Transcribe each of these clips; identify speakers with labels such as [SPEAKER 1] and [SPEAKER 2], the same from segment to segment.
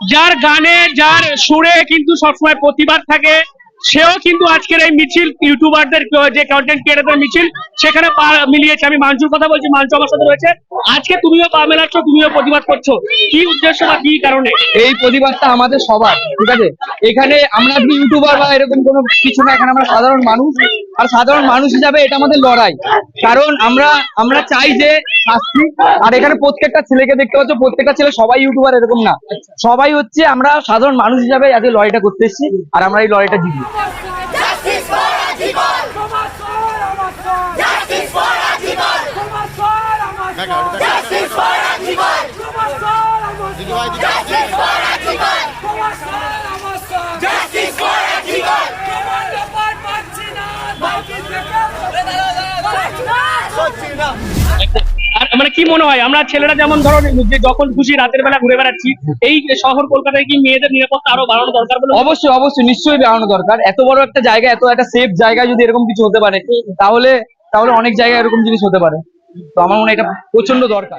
[SPEAKER 1] যার গানে, যার সুরে কিন্তু সবসময় প্রতিবাদ থাকে, সেও কিন্তু আজকের এই মিছিল, ইউটিউবারদের যে কন্টেন্ট ক্রিয়েটারদের মিছিল, সেখানে পা মিলিয়েছে। আমি মাঞ্চুর কথা বলছি, মাঞ্চু আমার সাথে রয়েছে। আজকে তুমিও পা মেলাচ্ছ, তুমিও প্রতিবাদ করছ। কি উদ্দেশ্য বা কি কারণে?
[SPEAKER 2] এই প্রতিবাদটা আমাদের সবার, ঠিক আছে? এখানে আমরা কি ইউটিউবার বা এরকম কোনো কিছু না, এখানে আমরা সাধারণ মানুষ। আর সাধারণ মানুষ হিসাবে এটা আমাদের লড়াই। কারণ আমরা আমরা চাই যে শাস্তি আর এখানে প্রত্যেকটা ছেলেকে দেখতে পাচ্ছ প্রত্যেকটা ছেলে সবাই ইউটিউবার এরকম না সবাই হচ্ছে আমরা সাধারণ মানুষ হিসাবে আজকে লড়াইটা করতে এসেছি আর আমরা এই লড়াইটা জিতবো
[SPEAKER 3] Justice
[SPEAKER 1] মানে কি মনে হয়? আমরা ছেলেরা যেমন ধরো যে যখন খুশি রাতের বেলা ঘুরে বেড়াচ্ছি এই শহর কলকাতায় কি মেয়েদের নিরাপত্তা আরও বাড়ানো দরকার বলে
[SPEAKER 2] অবশ্যই অবশ্যই নিশ্চয়ই বাড়ানো দরকার। এত বড় একটা জায়গা এত একটা সেফ জায়গায় যদি এরকম কিছু হতে পারে তাহলে তাহলে অনেক জায়গায় এরকম জিনিস হতে পারে। তো আমার মনে হয় এটা প্রচণ্ড দরকার।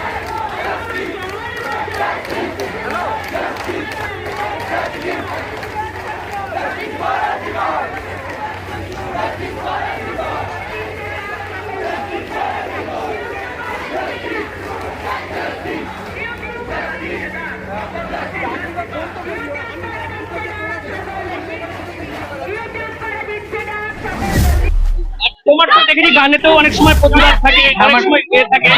[SPEAKER 1] দেখেছি গানেতেও অনেক সময় প্রতিবাদ থাকে অনেক সময় থাকে।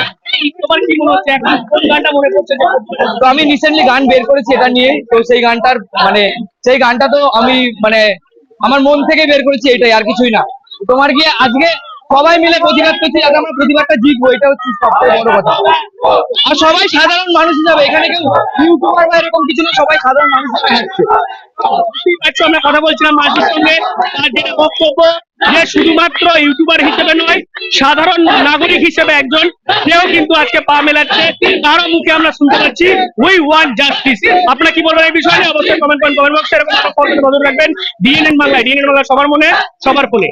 [SPEAKER 1] তোমার কি মনে হচ্ছে এখন? কোন গানটা মনে পড়ছে?
[SPEAKER 2] তো আমি রিসেন্টলি গান বের করেছি এটা নিয়ে তো সেই গানটার মানে সেই গানটা তো আমি মানে আমার মন থেকে বের করেছি এটাই আর কিছুই না। তোমার গিয়ে আজকে সবাই মিলে প্রতিবাদ করছি যাতে আমরা প্রতিবাদটা জিতবো? এটা হচ্ছে সবথেকে বড় কথা। আর সবাই সাধারণ মানুষ হিসাবে এখানে কেউ ইউটিউবার বা এরকম কিছু না সবাই সাধারণ মানুষ হিসাবে।
[SPEAKER 1] আমরা কথা বলছিলাম মাসির সঙ্গে। তার যেটা বক্তব্য যে শুধুমাত্র ইউটিউবার হিসেবে নয়, সাধারণ নাগরিক হিসেবে একজন, সেও কিন্তু আজকে পা মেলাচ্ছে। তারও মুখে আমরা শুনতে পাচ্ছি উই ওয়ান জাস্টিস আপনারা কি বলবেন এই বিষয়ে? অবশ্যই কমেন্ট করেন কমেন্ট বক্সে এরকম নজর রাখবেন। ডিএনএন বাংলায় ডিএনএন বাংলা সবার মনে, সবার ফোনে